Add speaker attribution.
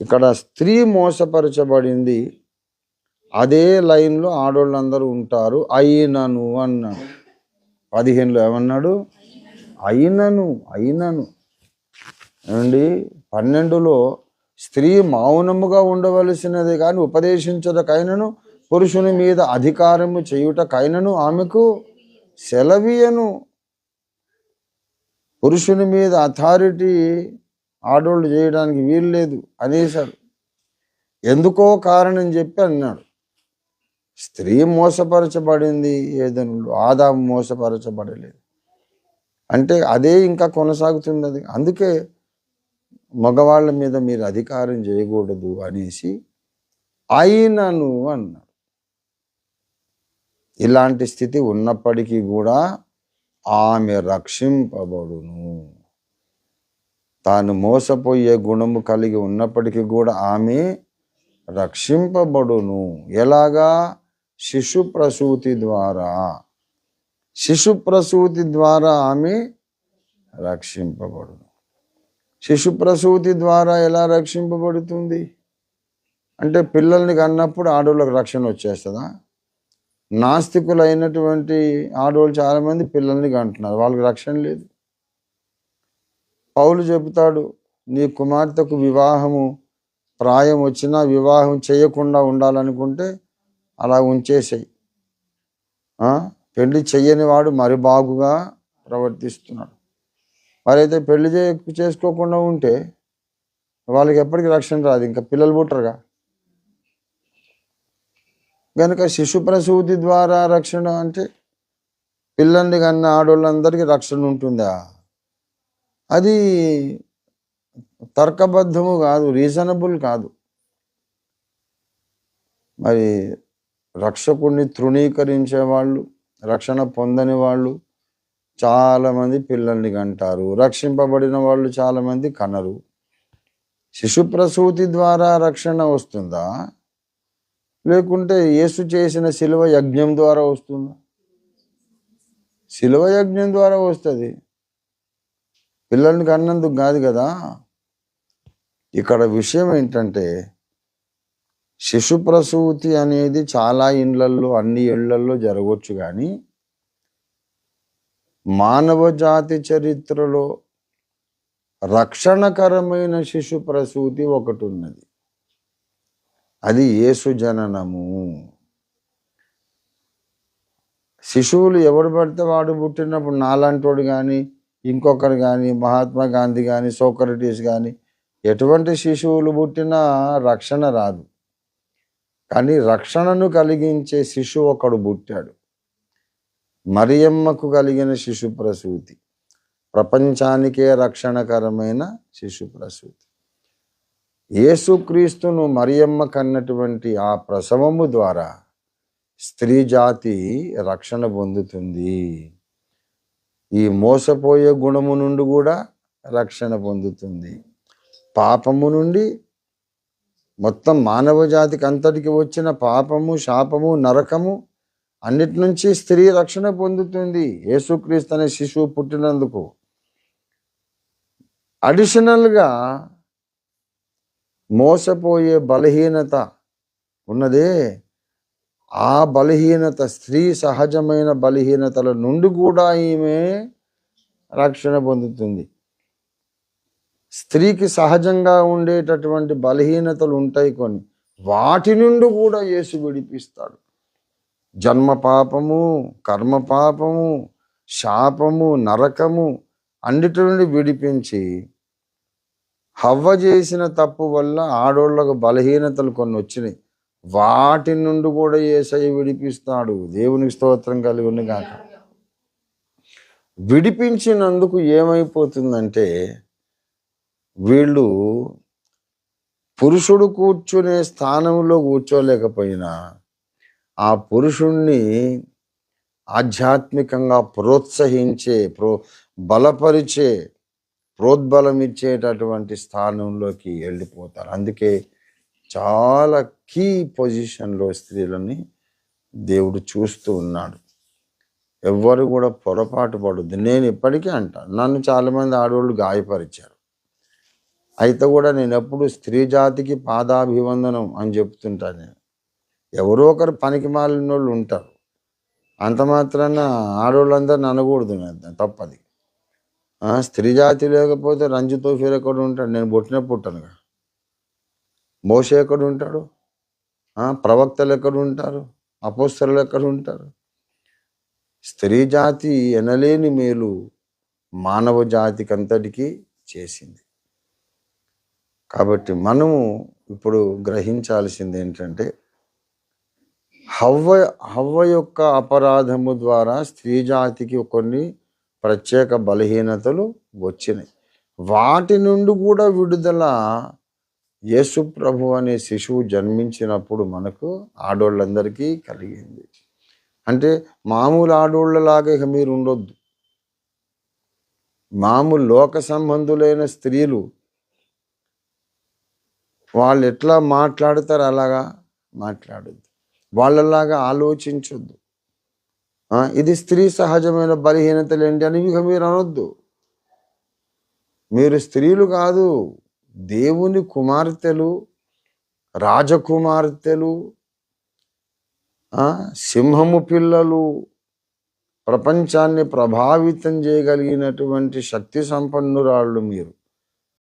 Speaker 1: ఇక్కడ స్త్రీ మోసపరచబడింది. అదే లైన్లో ఆడోళ్ళందరూ ఉంటారు. అయినను అన్నాడు. పదిహేనులో ఏమన్నాడు? అయినను అయినను. ఏమండి? పన్నెండులో స్త్రీ మౌనముగా ఉండవలసినది కానీ ఉపదేశించదకైనను పురుషుని మీద అధికారము చేయుటకైనను ఆమెకు సెలవీయను. పురుషుని మీద అథారిటీ ఆడోళ్ళు చేయడానికి వీలు లేదు అనేశాడు. ఎందుకో కారణం చెప్పి అన్నాడు. స్త్రీ మోసపరచబడింది ఏదనుడు ఆదాము మోసపరచబడలేదు. అంటే అదే ఇంకా కొనసాగుతుంది అది అందుకే మగవాళ్ళ మీద మీరు అధికారం చేయకూడదు అనేసి అయినను అన్నాడు. ఇలాంటి స్థితి ఉన్నప్పటికీ కూడా ఆమె రక్షింపబడును. తాను మోసపోయే గుణము కలిగి ఉన్నప్పటికీ కూడా ఆమె రక్షింపబడును. ఎలాగా? శిశు ప్రసూతి ద్వారా. శిశు ప్రసూతి ద్వారా ఆమె రక్షింపబడును. శిశు ప్రసూతి ద్వారా ఎలా రక్షింపబడుతుంది? అంటే పిల్లల్ని కన్నప్పుడు ఆడవాళ్ళకి రక్షణ వచ్చేస్తుందా? నాస్తికులైనటువంటి ఆడవాళ్ళు చాలామంది పిల్లల్ని కంటున్నారు. వాళ్ళకి రక్షణ లేదు. పౌలు చెబుతాడు నీ కుమార్తెకు వివాహము ప్రాయం వచ్చినా వివాహం చేయకుండా ఉండాలనుకుంటే అలా ఉంచేసేయి. పెళ్ళి చెయ్యని వాడు మరి బాగుగా ప్రవర్తిస్తున్నాడు. మరైతే పెళ్ళి చే చేసుకోకుండా ఉంటే వాళ్ళకి ఎప్పటికీ రక్షణ రాదు ఇంకా పిల్లలు పుట్టరుగా. కనుక శిశు ప్రసూతి ద్వారా రక్షణ అంటే పిల్లల్ని కన్నా ఆడవాళ్ళందరికీ రక్షణ ఉంటుందా? అది తర్కబద్ధము కాదు రీజనబుల్ కాదు. మరి రక్షకుడిని తృణీకరించే వాళ్ళు రక్షణ పొందని వాళ్ళు చాలామంది పిల్లల్ని కంటారు. రక్షింపబడిన వాళ్ళు చాలామంది కనరు. శిశు ప్రసూతి ద్వారా రక్షణ వస్తుందా? లేకుంటే యేసు చేసిన శిలువ యజ్ఞం ద్వారా వస్తుందా? శిలువ యజ్ఞం ద్వారా వస్తుంది. పిల్లల్ని కన్నందుకు కాదు కదా. ఇక్కడ విషయం ఏంటంటే శిశు ప్రసూతి అనేది చాలా ఇండ్లల్లో అన్ని ఇళ్ళల్లో జరగవచ్చు కానీ మానవ జాతి చరిత్రలో రక్షణకరమైన శిశు ప్రసూతి ఒకటి ఉన్నది అది యేసు జననము. శిశువులు ఎవడు పడితే వాడు పుట్టినప్పుడు నాలాంటోడు కానీ ఇంకొకరు కానీ మహాత్మా గాంధీ కానీ సోక్రటీస్ కానీ ఎటువంటి శిశువులు పుట్టినా రక్షణ రాదు. కానీ రక్షణను కలిగించే శిశువు ఒకడు పుట్టాడు. మరియమ్మకు కలిగిన శిశు ప్రసూతి ప్రపంచానికే రక్షణకరమైన శిశు ప్రసూతి. యేసుక్రీస్తును మరియమ్మ కన్నటువంటి ఆ ప్రసవము ద్వారా స్త్రీ జాతి రక్షణ పొందుతుంది. ఈ మోసపోయే గుణము నుండి కూడా రక్షణ పొందుతుంది. పాపము నుండి మొత్తం మానవ జాతికి అంతటికి వచ్చిన పాపము శాపము నరకము అన్నిటి నుంచి స్త్రీ రక్షణ పొందుతుంది. యేసుక్రీస్తు అనే శిశువు పుట్టినందుకు. అడిషనల్గా మోసపోయే బలహీనత ఉన్నదే ఆ బలహీనత స్త్రీ సహజమైన బలహీనతల నుండి కూడా ఈమె రక్షణ పొందుతుంది. స్త్రీకి సహజంగా ఉండేటటువంటి బలహీనతలు ఉంటాయి కొన్ని. వాటి నుండి కూడా యేసు విడిపిస్తాడు. జన్మ పాపము కర్మ పాపము శాపము నరకము అన్నిటి నుండి విడిపించి హవ్వ చేసిన తప్పు వల్ల ఆడోళ్ళకు బలహీనతలు కొన్ని వచ్చినాయి. వాటి నుండి కూడా ఏసై విడిపిస్తాడు. దేవునికి స్తోత్రం కలిగి ఉంది కాక విడిపించినందుకు ఏమైపోతుందంటే వీళ్ళు పురుషుడు కూర్చునే స్థానంలో కూర్చోలేకపోయినా ఆ పురుషుణ్ణి ఆధ్యాత్మికంగా ప్రోత్సహించే ప్రో బలపరిచే ప్రోద్బలం ఇచ్చేటటువంటి స్థానంలోకి వెళ్ళిపోతారు. అందుకే చాలా కీ పొజిషన్లో స్త్రీలని దేవుడు చూస్తూ ఉన్నాడు. ఎవ్వరు కూడా పొరపాటు పడొద్దు. నేను ఇప్పటికీ అంటాను నన్ను చాలామంది ఆడవాళ్ళు గాయపరిచారు. అయితే కూడా నేను ఎప్పుడు స్త్రీ జాతికి పాదాభివందనం అని చెప్తుంటాను నేను. ఎవరో ఒకరు పనికి మాలిన వాళ్ళు ఉంటారు. అంత మాత్రాన ఆడవాళ్ళందరిని అనకూడదు నేను తప్పది. స్త్రీ జాతి లేకపోతే రంజుతో తోఫీర్ ఎక్కడ ఉంటాడు? నేను పుట్టిన పుట్టనుగా. మోస ఎక్కడ ఉంటాడు ప్రవక్తలు ఎక్కడ ఉంటారు అపోస్తలు ఎక్కడ ఉంటారు స్త్రీ జాతి ఎనలేని మేలు మానవ జాతికి చేసింది. కాబట్టి మనము ఇప్పుడు గ్రహించాల్సింది ఏంటంటే హవ్వ హవ్వ యొక్క అపరాధము ద్వారా స్త్రీ జాతికి కొన్ని ప్రత్యేక బలహీనతలు వచ్చినాయి. వాటి నుండి కూడా విడుదల యేసు ప్రభు అనే శిశువు జన్మించినప్పుడు మనకు ఆడోళ్ళందరికీ కలిగింది. అంటే మామూలు ఆడోళ్ళలాగా ఇక మీరు ఉండొద్దు. మామూలు లోక సంబంధులైన స్త్రీలు వాళ్ళు ఎట్లా మాట్లాడతారు అలాగా మాట్లాడొద్దు. వాళ్ళలాగా ఆలోచించొద్దు. ఇది స్త్రీ సహజమైన బలహీనతలు ఏంటి అని ఇక మీరు అనొద్దు. మీరు స్త్రీలు కాదు. దేవుని కుమార్తెలు రాజకుమార్తెలు సింహము పిల్లలు ప్రపంచాన్ని ప్రభావితం చేయగలిగినటువంటి శక్తి సంపన్నురాళ్ళు మీరు.